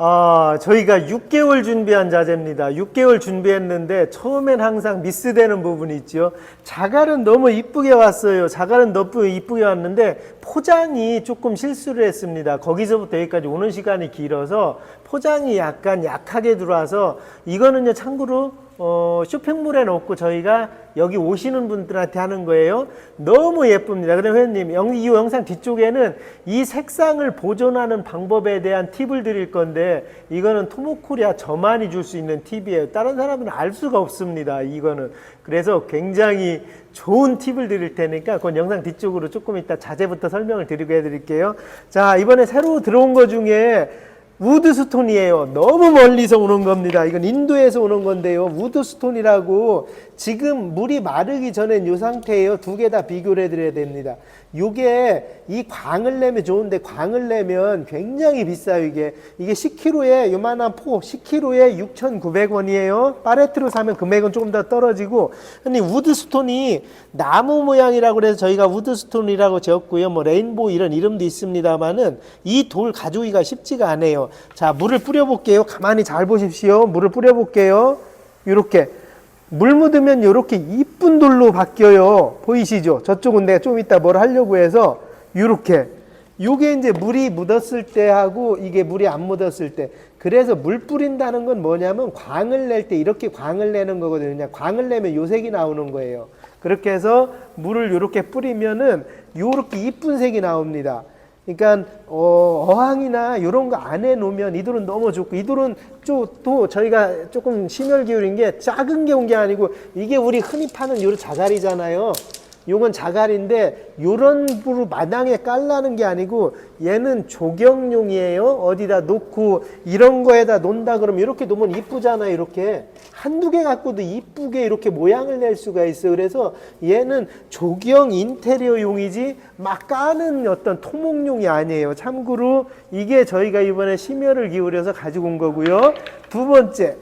아, 저희가 6개월 준비한 자재입니다. 6개월 준비했는데 처음엔 항상 미스되는 부분이 있죠. 자갈은 너무 이쁘게 왔어요. 자갈은 너무 이쁘게 왔는데 포장이 조금 실수를 했습니다. 거기서부터 여기까지 오는 시간이 길어서 포장이 약간 약하게 들어와서 이거는요 참고로 어, 쇼핑몰에 놓고 저희가 여기 오시는 분들한테 하는 거예요. 너무 예쁩니다. 그럼 회원님, 영- 이 영상 뒤쪽에는 이 색상을 보존하는 방법에 대한 팁을 드릴 건데 이거는 토모코리아 저만이 줄 수 있는 팁이에요. 다른 사람은 알 수가 없습니다. 이거는. 그래서 굉장히 좋은 팁을 드릴 테니까 그건 영상 뒤쪽으로 조금 이따 자재부터 설명을 드리고 해드릴게요. 자, 이번에 새로 들어온 거 중에 우드스톤이에요. 너무 멀리서 오는 겁니다. 이건 인도에서 오는 건데요. 우드스톤이라고 지금 물이 마르기 전엔 이 상태예요. 두 개 다 비교를 해드려야 됩니다. 요게 이 광을 내면 좋은데 광을 내면 굉장히 비싸요. 이게 이게 10kg에 요만한 포 10kg에 6,900원이에요. 파레트로 사면 금액은 조금 더 떨어지고 근데 우드스톤이 나무 모양이라고 그래서 저희가 우드스톤이라고 지었고요. 뭐 레인보우 이런 이름도 있습니다만은 이 돌 가져오기가 쉽지가 않아요. 자, 물을 뿌려 볼게요. 가만히 잘 보십시오. 물을 뿌려 볼게요. 이렇게 물 묻으면 이렇게 이쁜 돌로 바뀌어요. 보이시죠? 저쪽은 내가 좀 이따 뭘 하려고 해서 이렇게 요게 이제 물이 묻었을 때 하고 이게 물이 안 묻었을 때 그래서 물 뿌린다는 건 뭐냐면 광을 낼 때 이렇게 광을 내는 거거든요. 광을 내면 요 색이 나오는 거예요. 그렇게 해서 물을 이렇게 뿌리면은 요렇게 이쁜 색이 나옵니다. 그러니까 어, 어항이나 이런 거 안에 놓으면 이 돌은 너무 좋고 이 돌은 좀또 저희가 조금 심혈 기울인 게 작은 게 온 게 아니고 이게 우리 흔히 파는 요런 자갈이잖아요. 요건 자갈인데 요런 부로 마당에 깔라는 게 아니고 얘는 조경용이에요. 어디다 놓고 이런 거에다 놓는다 그러면 이렇게 놓으면 이쁘잖아요. 이렇게 한두 개 갖고도 이쁘게 이렇게 모양을 낼 수가 있어요. 그래서 얘는 조경 인테리어용이지 막 까는 어떤 토목용이 아니에요. 참고로 이게 저희가 이번에 심혈을 기울여서 가지고 온 거고요. 두 번째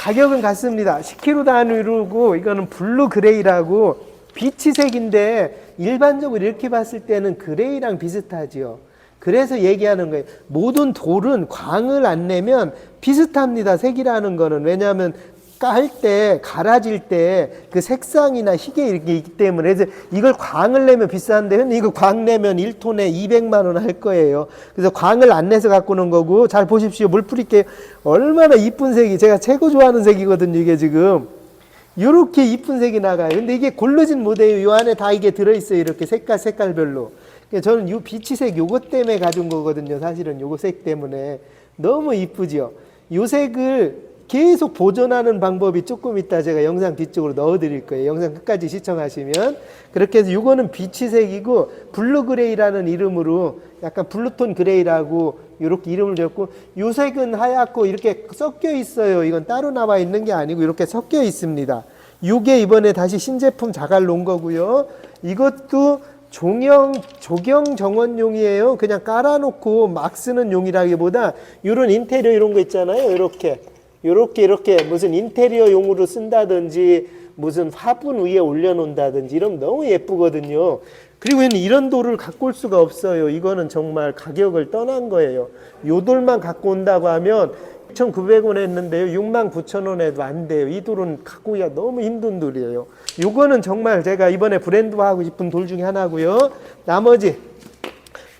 가격은 같습니다. 10kg 단위로고 이거는 블루 그레이라고 비치색인데 일반적으로 이렇게 봤을 때는 그레이랑 비슷하지요. 그래서 얘기하는 거예요. 모든 돌은 광을 안 내면 비슷합니다. 색이라는 거는 왜냐하면 깔 때, 갈아질 때 그 색상이나 희게 이렇게 있기 때문에 그래서 이걸 광을 내면 비싼데 근데 이거 광 내면 1톤에 200만 원 할 거예요. 그래서 광을 안 내서 갖고 오는 거고 잘 보십시오. 물 뿌릴게요. 얼마나 이쁜 색이 제가 최고 좋아하는 색이거든요. 이게 지금. 이렇게 이쁜 색이 나가요. 근데 이게 고르진 못해요. 요 안에 다 이게 들어있어요. 이렇게 색깔 색깔별로. 그러니까 저는 요 비치색 요것 때문에 가져온 거거든요. 사실은 요거 색 때문에 너무 이쁘죠. 요 색을 계속 보존하는 방법이 조금 이따 제가 영상 뒤쪽으로 넣어 드릴 거예요. 영상 끝까지 시청하시면 그렇게 해서 요거는 비치색이고 블루 그레이라는 이름으로 약간 블루톤 그레이라고 이렇게 이름을 지었고 요 색은 하얗고 이렇게 섞여 있어요. 이건 따로 나와 있는 게 아니고 이렇게 섞여 있습니다. 요게 이번에 다시 신제품 자갈 놓은 거고요. 이것도 종영 조경 정원용이에요. 그냥 깔아놓고 막 쓰는 용이라기보다 이런 인테리어 이런 거 있잖아요. 이렇게 이렇게 이렇게 무슨 인테리어 용으로 쓴다든지 무슨 화분 위에 올려놓는다든지 이러면 너무 예쁘거든요. 그리고 얘는 이런 돌을 갖고 올 수가 없어요. 이거는 정말 가격을 떠난 거예요. 요 돌만 갖고 온다고 하면 6,900원 했는데요. 69,000원 에도 안 돼요. 이 돌은 갖고 오기가 너무 힘든 돌이에요. 요거는 정말 제가 이번에 브랜드화하고 싶은 돌 중에 하나고요. 나머지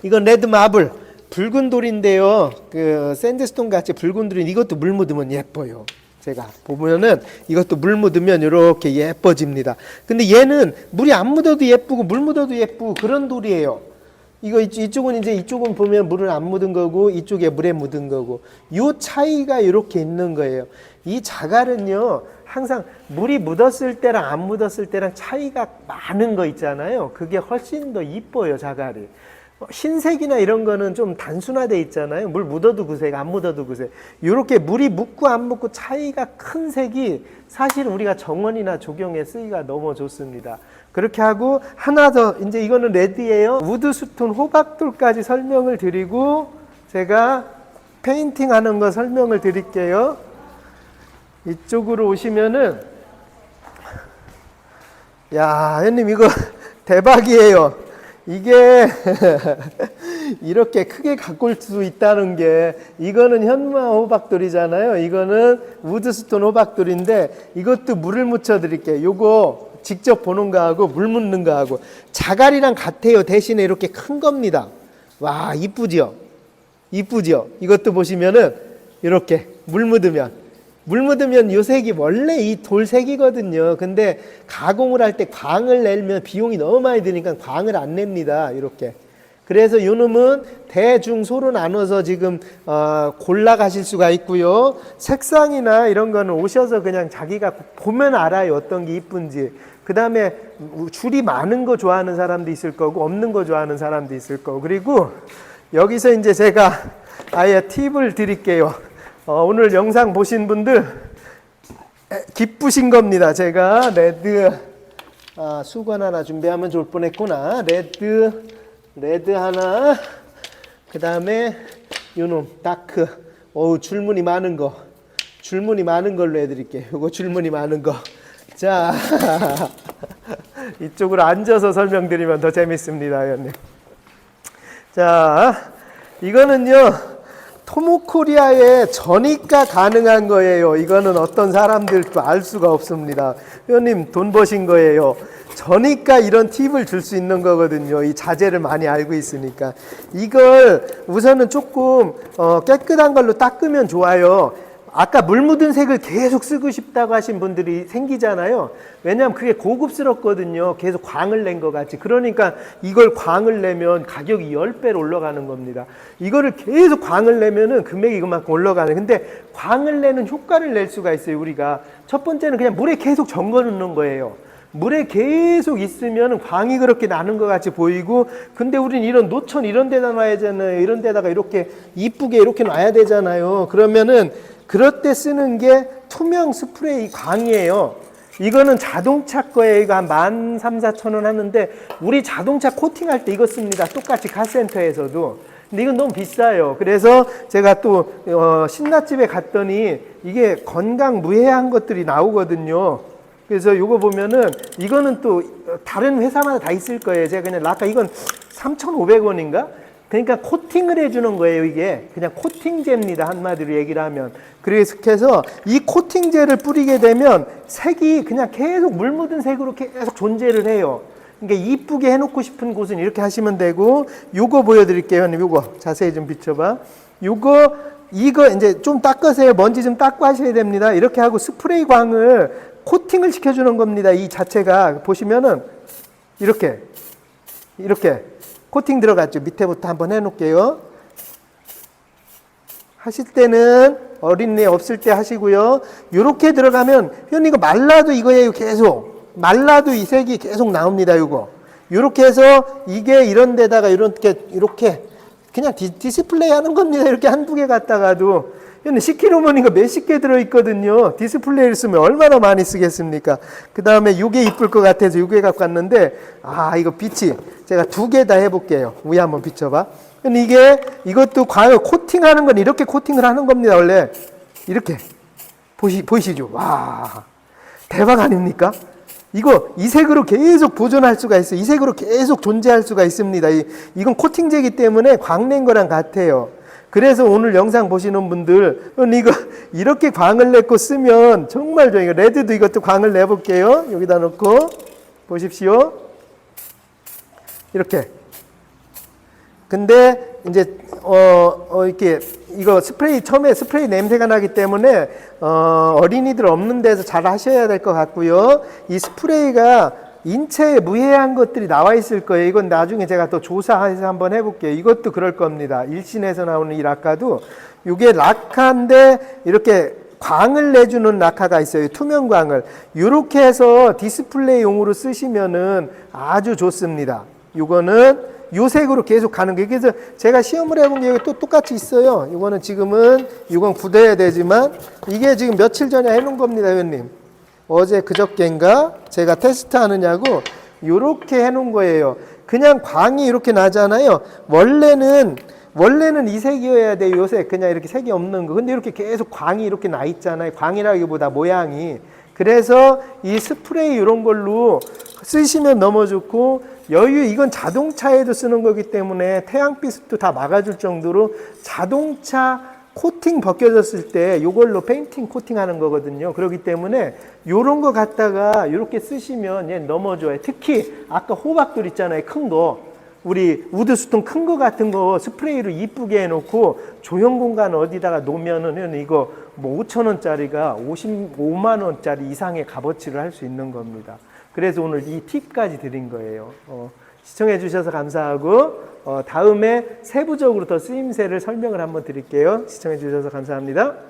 이건 레드 마블 붉은 돌인데요. 그 샌드스톤 같이 붉은 돌인 이것도 물 묻으면 예뻐요. 제가 보면은 이것도 물 묻으면 이렇게 예뻐집니다. 근데 얘는 물이 안 묻어도 예쁘고 물 묻어도 예쁘고 그런 돌이에요. 이거 이쪽- 이쪽은 이제 이쪽은 보면 물을 안 묻은 거고 이쪽에 물에 묻은 거고 요 차이가 이렇게 있는 거예요. 이 자갈은요 항상 물이 묻었을 때랑 안 묻었을 때랑 차이가 많은 거 있잖아요. 그게 훨씬 더 이뻐요 자갈이. 어, 흰색이나 이런 거는 좀 단순화돼 있잖아요. 물 묻어도 그색, 안 묻어도 그색. 이렇게 물이 묻고 안 묻고 차이가 큰 색이 사실 우리가 정원이나 조경에 쓰기가 너무 좋습니다. 그렇게 하고 하나 더 이제 이거는 레드예요. 우드 스톤 호박돌까지 설명을 드리고 제가 페인팅 하는 거 설명을 드릴게요. 이쪽으로 오시면은 야, 형님 이거 대박이에요. 이게 이렇게 크게 가꿀 수 있다는 게 이거는 현무암 호박돌이잖아요. 이거는 우드스톤 호박돌인데 이것도 물을 묻혀 드릴게요. 요거 직접 보는 거하고 물 묻는 거하고 자갈이랑 같아요. 대신에 이렇게 큰 겁니다. 와, 이쁘죠? 이쁘죠? 이것도 보시면은 이렇게 물 묻으면 물 묻으면 요 색이 원래 이 돌색이거든요. 근데 가공을 할 때 광을 내면 비용이 너무 많이 드니까 광을 안 냅니다. 이렇게. 그래서 요 놈은 대중소로 나눠서 지금 어, 골라 가실 수가 있고요. 색상이나 이런 거는 오셔서 그냥 자기가 보면 알아요. 어떤 게 이쁜지. 그 다음에 줄이 많은 거 좋아하는 사람도 있을 거고 없는 거 좋아하는 사람도 있을 거고. 그리고 여기서 이제 제가 아예 팁을 드릴게요. 어, 오늘 영상 보신 분들 에, 기쁘신 겁니다. 제가 레드 아, 수건 하나 준비하면 좋을 뻔했구나. 레드 레드 하나 그 다음에 요놈 다크 어우 줄무늬 많은 거 줄무늬 많은 걸로 해드릴게요. 요거 줄무늬 많은 거. 자 이쪽으로 앉아서 설명드리면 더 재밌습니다, 의원님. 자, 이거는요. 토모코리아에 전이가 가능한 거예요. 이거는 어떤 사람들도 알 수가 없습니다. 회원님 돈 버신 거예요. 전이가 이런 팁을 줄 수 있는 거거든요. 이 자재를 많이 알고 있으니까. 이걸 우선은 조금 어, 깨끗한 걸로 닦으면 좋아요. 아까 물 묻은 색을 계속 쓰고 싶다고 하신 분들이 생기잖아요. 왜냐하면 그게 고급스럽거든요. 계속 광을 낸 것 같이. 그러니까 이걸 광을 내면 가격이 10배로 올라가는 겁니다. 이거를 계속 광을 내면은 금액이 그만큼 올라가는. 근데 광을 내는 효과를 낼 수가 있어요, 우리가. 첫 번째는 그냥 물에 계속 잠궈 놓는 거예요. 물에 계속 있으면 광이 그렇게 나는 것 같이 보이고 근데 우린 이런 노천 이런 데다 놔야 되잖아요 이런 데다가 이렇게 이쁘게 이렇게 놔야 되잖아요 그러면은 그럴 때 쓰는 게 투명 스프레이 광이에요 이거는 자동차 거에 이거 한만 삼, 사천 원 하는데 우리 자동차 코팅할 때 이거 씁니다 똑같이 카센터에서도 근데 이건 너무 비싸요. 그래서 제가 또 어, 신라집에 갔더니 이게 건강 무해한 것들이 나오거든요. 그래서 이거 보면은 이거는 또 다른 회사마다 다 있을 거예요. 제가 그냥 아까 이건 3,500원인가? 그러니까 코팅을 해주는 거예요. 이게 그냥 코팅제입니다. 한마디로 얘기를 하면. 그래서 이 코팅제를 뿌리게 되면 색이 그냥 계속 물 묻은 색으로 계속 존재를 해요. 그러니까 이쁘게 해놓고 싶은 곳은 이렇게 하시면 되고 요거 보여드릴게요. 형님 요거 자세히 좀 비춰봐. 요거 이거 이제 좀 닦으세요. 먼지 좀 닦고 하셔야 됩니다. 이렇게 하고 스프레이 광을 코팅을 시켜주는 겁니다. 이 자체가 보시면은 이렇게 이렇게 코팅 들어갔죠. 밑에부터 한번 해놓을게요. 하실 때는 어린애 없을 때 하시고요. 이렇게 들어가면 현 이거 말라도 이거예요. 계속 말라도 이 색이 계속 나옵니다. 이거 이렇게 해서 이게 이런 데다가 이렇게 이렇게 그냥 디, 디스플레이 하는 겁니다. 이렇게 한두 개 갖다가도 얘는 10kg면 이거 몇십 개 들어있거든요. 디스플레이를 쓰면 얼마나 많이 쓰겠습니까? 그 다음에 이게 이쁠 것 같아서 이게 갖고 왔는데, 아, 이거 빛이 제가 두 개 다 해볼게요. 위에 한번 비춰봐. 근데 이게, 이것도 과연 코팅하는 건 이렇게 코팅을 하는 겁니다. 원래. 이렇게. 보시, 보이시죠? 와. 대박 아닙니까? 이거 이 색으로 계속 보존할 수가 있어요. 이 색으로 계속 존재할 수가 있습니다. 이, 이건 코팅제이기 때문에 광낸 거랑 같아요. 그래서 오늘 영상 보시는 분들 이거 이렇게 광을 내고 쓰면 정말 좋아요. 레드도 이것도 광을 내볼게요. 여기다 놓고 보십시오. 이렇게. 근데 이제 어, 어 이렇게 이거 스프레이 처음에 스프레이 냄새가 나기 때문에 어, 어린이들 없는 데서 잘 하셔야 될 것 같고요. 이 스프레이가 인체에 무해한 것들이 나와 있을 거예요. 이건 나중에 제가 또 조사해서 한번 해볼게요. 이것도 그럴 겁니다. 일신에서 나오는 이 락카도 이게 락카인데 이렇게 광을 내주는 락카가 있어요. 투명광을. 이렇게 해서 디스플레이용으로 쓰시면은 아주 좋습니다. 이거는 요 색으로 계속 가는 거예요. 그래서 제가 시험을 해본 게 또 똑같이 있어요. 이거는 지금은 이건 굳어야 되지만 이게 지금 며칠 전에 해놓은 겁니다, 회원님. 어제 그저께인가 제가 테스트 하느냐고 요렇게 해놓은 거예요. 그냥 광이 이렇게 나잖아요. 원래는 원래는 이 색이어야 돼요. 요색 그냥 이렇게 색이 없는 거. 근데 이렇게 계속 광이 이렇게 나 있잖아요. 광이라기보다 모양이 그래서 이 스프레이 이런 걸로 쓰시면 너무 좋고 여유 이건 자동차에도 쓰는 거기 때문에 태양빛도 다 막아줄 정도로 자동차 코팅 벗겨졌을 때 이걸로 페인팅 코팅하는 거거든요. 그렇기 때문에 이런 거 갖다가 이렇게 쓰시면 얘 너무 좋아요. 특히 아까 호박돌 있잖아요. 큰 거. 우리 우드스톤 큰거 같은 거 스프레이로 이쁘게 해놓고 조형 공간 어디다가 놓으면은 이거 뭐 5천 원짜리가 55만 원짜리 이상의 값어치를 할 수 있는 겁니다. 그래서 오늘 이 팁까지 드린 거예요. 어, 시청해 주셔서 감사하고 어, 다음에 세부적으로 더 쓰임새를 설명을 한번 드릴게요. 시청해 주셔서 감사합니다.